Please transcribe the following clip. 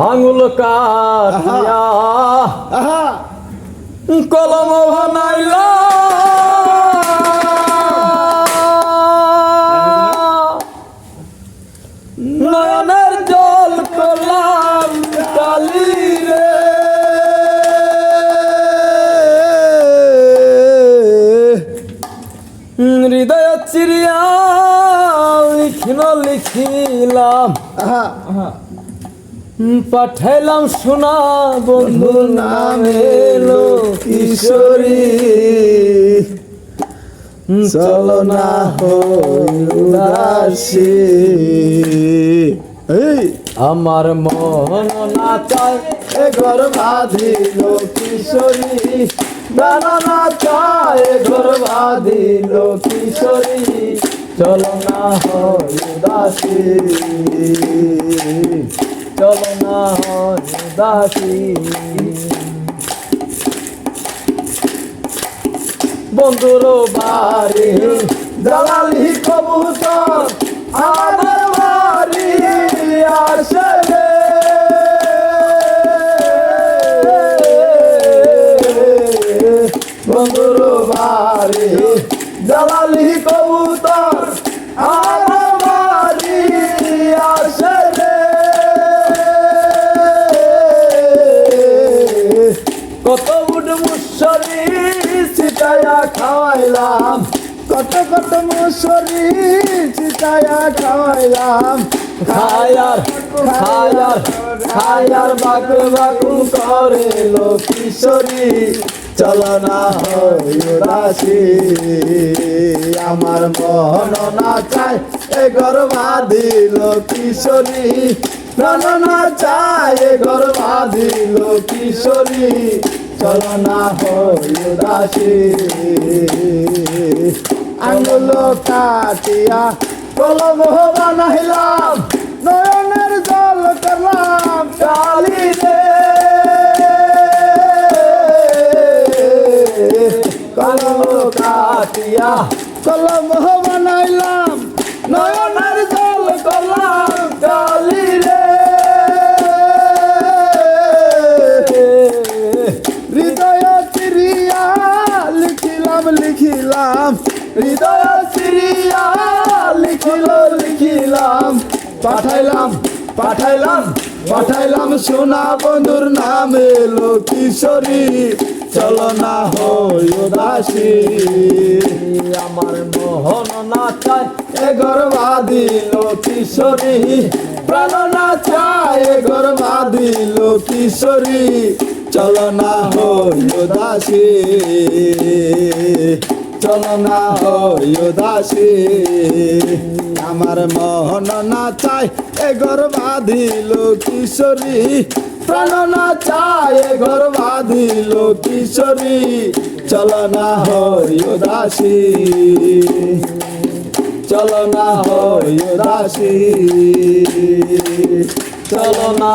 আঙুল কাটিয়া কলম বানাইল। নয়নের জল করলাম কালি রে হৃদয় চিরিয়া লিখিন লিখিলাম। পাঠাইলাম সোনা বন্ধু নামে এলো কিশোরী। চলো না উদাসী। আমার মন না চায় এ ঘর বাঁধিল কিশোরী। বেলা না চায় ঘর বাঁধিল কিশোরী। চলো না উদাসী। চলো না হয় বন্ধুর বাড়ি দালালি কবুতর আমার বাড়ি, আসে বন্ধুর বাড়ি দালালি কবুতর আমার কত কত মুসরি চিতায়া খাওয়াইলাম। খায়ার খায়ার খায়ার বাকু বাকু করে লো কিশোরী। চলো না হয় আমার মন না চায় এ ঘর বাঁধিল কিশোরী। না চায় এ ঘর বাঁধিল কিশোরী। চলো না হয় উদাসী আঙুল কাটিয়া কলম বানাইলাম, নয়নের জল করলাম কালি রে। কলম কাটিয়া কলম বানাইলাম, নয়নের জল লিখিলাম, হৃদয় চিরিয়া লিখিল, লিখিলাম। পাঠাইলাম পাঠাইলাম পাঠাইলাম, সোনা বন্ধুর নাম এলো কিশোরী। চলো না হই উদাসী। আমার মোহন না চায় এ ঘর বাঁধিল কিশোরী। প্রাণ না চায় এ ঘর বাঁধিল কিশোরী। চলো না হই উদাসী। চলো না হই আমার মোহন না চায় এ ঘর বাঁধিল কিশোরী প্রাণ না চায় এ ঘর বাঁধিল কিশোরী চলো না হই উদাসী। চলো না হয় উদাসী। চলো না